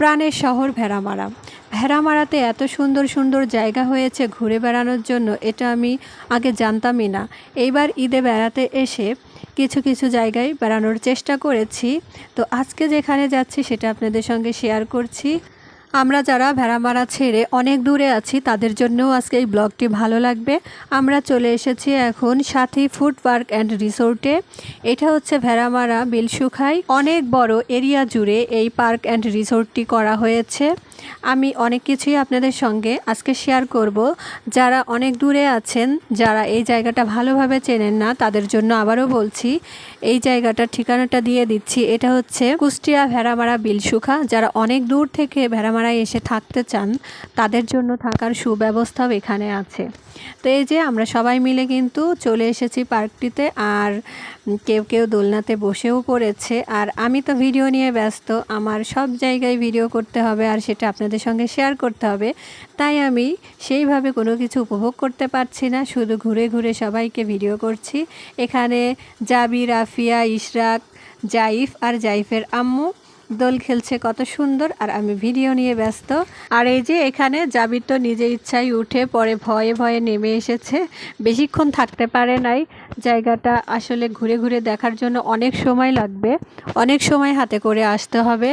প্রাণের শহর ভেড়ামারা। ভেড়ামারাতে এত সুন্দর সুন্দর জায়গা হয়েছে ঘুরে বেড়ানোর জন্য, এটা আমি আগে জানতামই না। এইবার ঈদে বেড়াতে এসে কিছু কিছু জায়গায় বেড়ানোর চেষ্টা করেছি। তো আজকে যেখানে যাচ্ছি সেটা আপনাদের সঙ্গে শেয়ার করছি। আমরা যারা ভেড়ামারা ছেড়ে অনেক দূরে আছি, তাদের জন্যও আজকে এই ব্লগটি ভালো লাগবে। আমরা চলে এসেছি এখন সাথী ফুড পার্ক অ্যান্ড রিসোর্টে। এটা হচ্ছে ভেড়ামারা বিলসুখাই। অনেক বড় এরিয়া জুড়ে এই পার্ক অ্যান্ড রিসোর্টটি করা হয়েছে। আমি অনেক কিছুই আপনাদের সঙ্গে আজকে শেয়ার করব। যারা অনেক দূরে আছেন, যারা এই জায়গাটা ভালোভাবে চেনেন না, তাদের জন্য আবারও বলছি, এই জায়গাটার ঠিকানাটা দিয়ে দিচ্ছি। এটা হচ্ছে কুষ্টিয়া ভেড়ামারা বিলসুখা যারা অনেক দূর থেকে ভেড়ামারায় এসে থাকতে চান, তাদের জন্য থাকার সুব্যবস্থাও এখানে আছে। তো এই যে আমরা সবাই মিলে কিন্তু চলে এসেছি পার্কটিতে, আর কেউ কেউ দোলনাতে বসেও পড়েছে। আর আমি তো ভিডিও নিয়ে ব্যস্ত, আমার সব জায়গায় ভিডিও করতে হবে, আর সেটা আপনাদের সঙ্গে শেয়ার করতে হবে। তাই আমি সেইভাবে কোনো কিছু উপভোগ করতে পারছি না, শুধু ঘুরে ঘুরে সবাইকে ভিডিও করছি। এখানে জাবি রাফিয়া ইশরাক, জাইফ আর জাইফের আম্মু দোল খেলছে কত সুন্দর আর আমি ভিডিও নিয়ে ব্যস্ত। আর এই যে এখানে জাবির তো নিজে ইচ্ছাই উঠে পরে ভয়ে ভয়ে নেমে এসেছে। বেশিক্ষণ থাকতে পারে নাই। জায়গাটা আসলে ঘুরে ঘুরে দেখার জন্য অনেক সময় লাগবে। অনেক সময় হাতে করে আসতে হবে।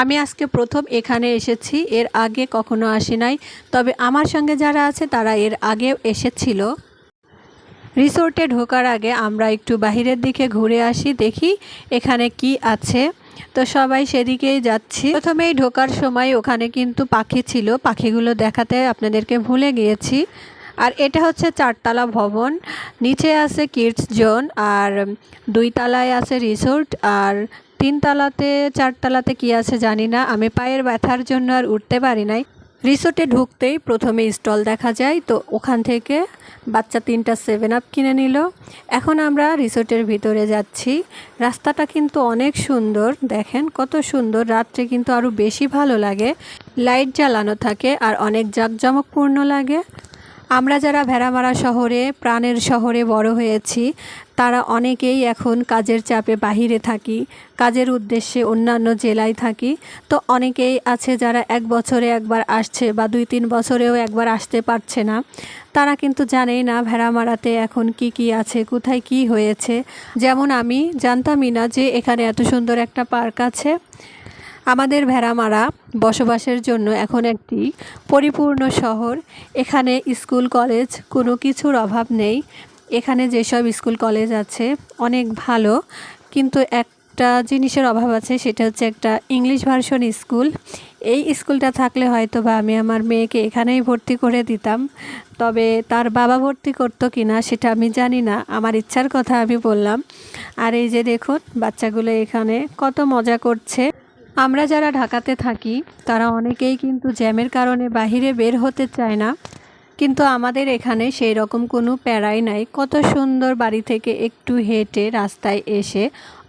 আমি আজকে প্রথম এখানে এসেছি, এর আগে কখনো আসি নাই। তবে আমার সঙ্গে যারা আছে, তারা এর আগেও এসেছিল। রিসোর্টে ঢোকার আগে আমরা একটু বাহিরের দিকে ঘুরে আসি, দেখি এখানে কি আছে। তো সবাই সেদিকেই যাচ্ছি। প্রথমেই ঢোকার সময় ওখানে কিন্তু পাখি ছিল। পাখিগুলো দেখাতে আপনাদেরকে ভুলে গিয়েছি। আর এটা হচ্ছে চারতলা ভবন। নিচে আছে কিডস জোন, আর দুই তলায় আছে রিসোর্ট, আর তিন তালাতে চারতলাতে কি আছে জানি না। আমি পায়ের ব্যথার জন্য আর উঠতে পারি নাই। রিসোর্টে ঢুকতেই প্রথমে স্টল দেখা যায়, তো ওখান থেকে বাচ্চা তিনটা সেভেন আপ কিনে নিল। এখন আমরা রিসোর্টের ভিতরে যাচ্ছি। রাস্তাটা কিন্তু অনেক সুন্দর, দেখেন কত সুন্দর। রাত্রে কিন্তু আরও বেশি ভালো লাগে। লাইট জ্বালানো থাকে আর অনেক জাঁকজমকপূর্ণ লাগে। আমরা যারা ভেড়ামারা শহরে, প্রাণের শহরে বড় হয়েছি, তারা অনেকেই এখন কাজের চাপে বাহিরে থাকি, কাজের উদ্দেশ্যে অন্যান্য জেলায় থাকি। তো অনেকেই আছে যারা এক বছরে একবার আসছে বা দুই তিন বছরেও একবার আসতে পারছে না। তারা কিন্তু জানেই না ভেড়ামারাতে এখন কি কি আছে, কোথায় কি হয়েছে। যেমন আমি জানতামই না যে এখানে এত সুন্দর একটা পার্ক আছে। আমাদের ভেড়ামারা বসবাসের জন্য এখন একটি পরিপূর্ণ শহর। এখানে স্কুল, কলেজ কোনো কিছুর অভাব নেই। এখানে যেসব স্কুল, কলেজ আছে, অনেক ভালো। কিন্তু একটা জিনিসের অভাব আছে, সেটা হচ্ছে একটা ইংলিশ ভার্সন স্কুল। এই স্কুলটা থাকলে হয়তো বা আমি আমার মেয়েকে এখানেই ভর্তি করে দিতাম। তবে তার বাবা ভর্তি করতো কি না সেটা আমি জানি না। আমার ইচ্ছার কথা আমি বললাম। আর এই যে দেখুন, বাচ্চাগুলো এখানে কত মজা করছে। আমরা যারা ঢাকাতে থাকি তারা অনেকেই কিন্তু জ্যামের কারণে বাহিরে বের হতে চায় না। কিন্তু আমাদের এখানে সেই রকম কোনো প্যারাই নাই। কত সুন্দর বাড়ি থেকে একটু হেঁটে রাস্তায় এসে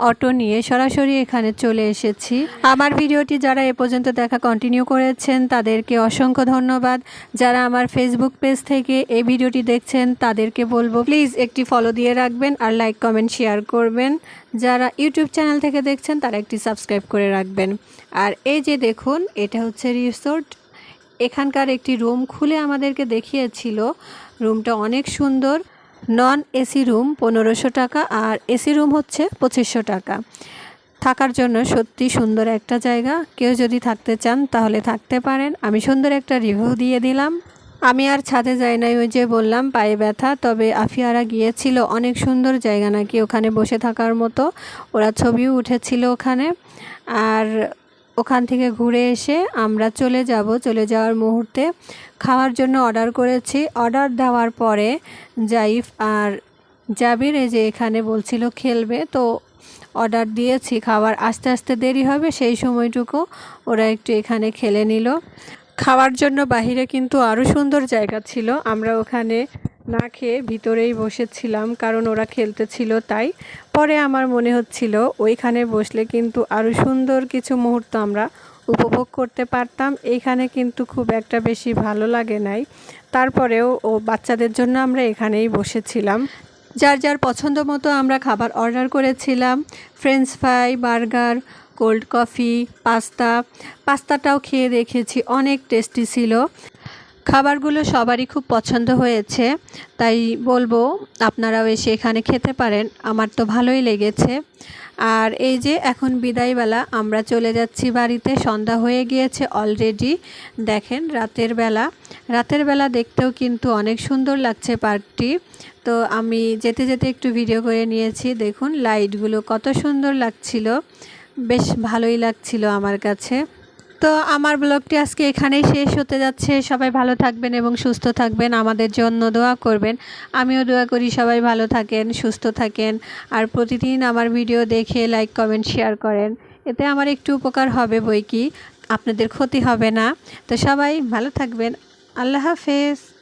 অটো নিয়ে সরাসরি এখানে চলে এসেছি। আমার ভিডিওটি যারা এ পর্যন্ত দেখা কন্টিনিউ করেছেন, তাদেরকে অসংখ্য ধন্যবাদ। যারা আমার ফেসবুক পেজ থেকে এই ভিডিওটি দেখছেন, তাদেরকে বলব প্লিজ একটি ফলো দিয়ে রাখবেন আর লাইক কমেন্ট শেয়ার করবেন। যারা ইউটিউব চ্যানেল থেকে দেখছেন, তারা একটি সাবস্ক্রাইব করে রাখবেন। আর এই যে দেখুন, এটা হচ্ছে রিসোর্ট এখানকার একটি রুম খুলে আমাদেরকে দেখিয়েছিল। রুমটা অনেক সুন্দর। নন এসি রুম পনেরোশো টাকা আর এসি রুম হচ্ছে পঁচিশশো টাকা। থাকার জন্য সত্যি সুন্দর একটা জায়গা। কেউ যদি থাকতে চান তাহলে থাকতে পারেন। আমি সুন্দর একটা রিভিউ দিয়ে দিলাম। আমি আর ছাদে যাই নাই ওই যে বললাম, পায়ে ব্যথা, তবে আফিয়ারা গিয়েছিল অনেক সুন্দর জায়গা নাকি ওখানে বসে থাকার মতো। ওরা ছবিও উঠেছিল ওখানে। আর ওখান থেকে ঘুরে এসে আমরা চলে যাব, চলে যাওয়ার মুহূর্তে খাওয়ার জন্য অর্ডার করেছি। অর্ডার দেওয়ার পরে জাইফ আর জাবির এই যে এখানে বলছিল খেলবে, তো অর্ডার দিয়েছি। খাবার আস্তে আস্তে দেরি হবে, সেই সময়টুকু ওরা একটু এখানে খেলে নিল। খাওয়ার জন্য বাহিরে কিন্তু আরও সুন্দর জায়গা ছিল। আমরা ওখানে না খেয়ে ভিতরেই বসেছিলাম, কারণ ওরা খেলতে ছিল তাই। পরে আমার মনে হচ্ছিল, ওইখানে বসলে কিন্তু আরও সুন্দর কিছু মুহূর্ত আমরা উপভোগ করতে পারতাম। এইখানে কিন্তু খুব একটা বেশি ভালো লাগে নাই। তারপরেও ও বাচ্চাদের জন্য আমরা এখানেই বসেছিলাম। যার যার পছন্দ মতো আমরা খাবার অর্ডার করেছিলাম। French fry burger cold coffee pasta পাস্তাটাও খেয়ে দেখেছি, অনেক টেস্টি ছিল। খাবারগুলো সবারই খুব পছন্দ হয়েছে, তাই বলব আপনারাও এসে এখানে খেতে পারেন, আমার তো ভালোই লেগেছে। আর এই যে এখন বিদায়বেলা, আমরা চলে যাচ্ছি বাড়িতে, সন্ধ্যা হয়ে গিয়েছে অলরেডি দেখেন রাতের বেলা রাতের বেলা দেখতেও কিন্তু অনেক সুন্দর লাগছে পার্কটি। তো আমি যেতে যেতে একটু ভিডিও করে নিয়েছি, দেখুন লাইটগুলো কত সুন্দর লাগছিল, বেশ ভালোই লাগছিল আমার কাছে। তো আমার ব্লগটি আজকে এখানেই শেষ হতে যাচ্ছে। সবাই ভালো থাকবেন এবং সুস্থ থাকবেন। আমাদের জন্য দোয়া করবেন। আমিও দোয়া করি সবাই ভালো থাকেন, সুস্থ থাকেন। আর প্রতিদিন আমার ভিডিও দেখে লাইক কমেন্ট শেয়ার করেন। এতে আমার একটু উপকার হবে বই কি। আপনাদের ক্ষতি হবে না। তো সবাই ভালো থাকবেন। আল্লাহ হাফেজ।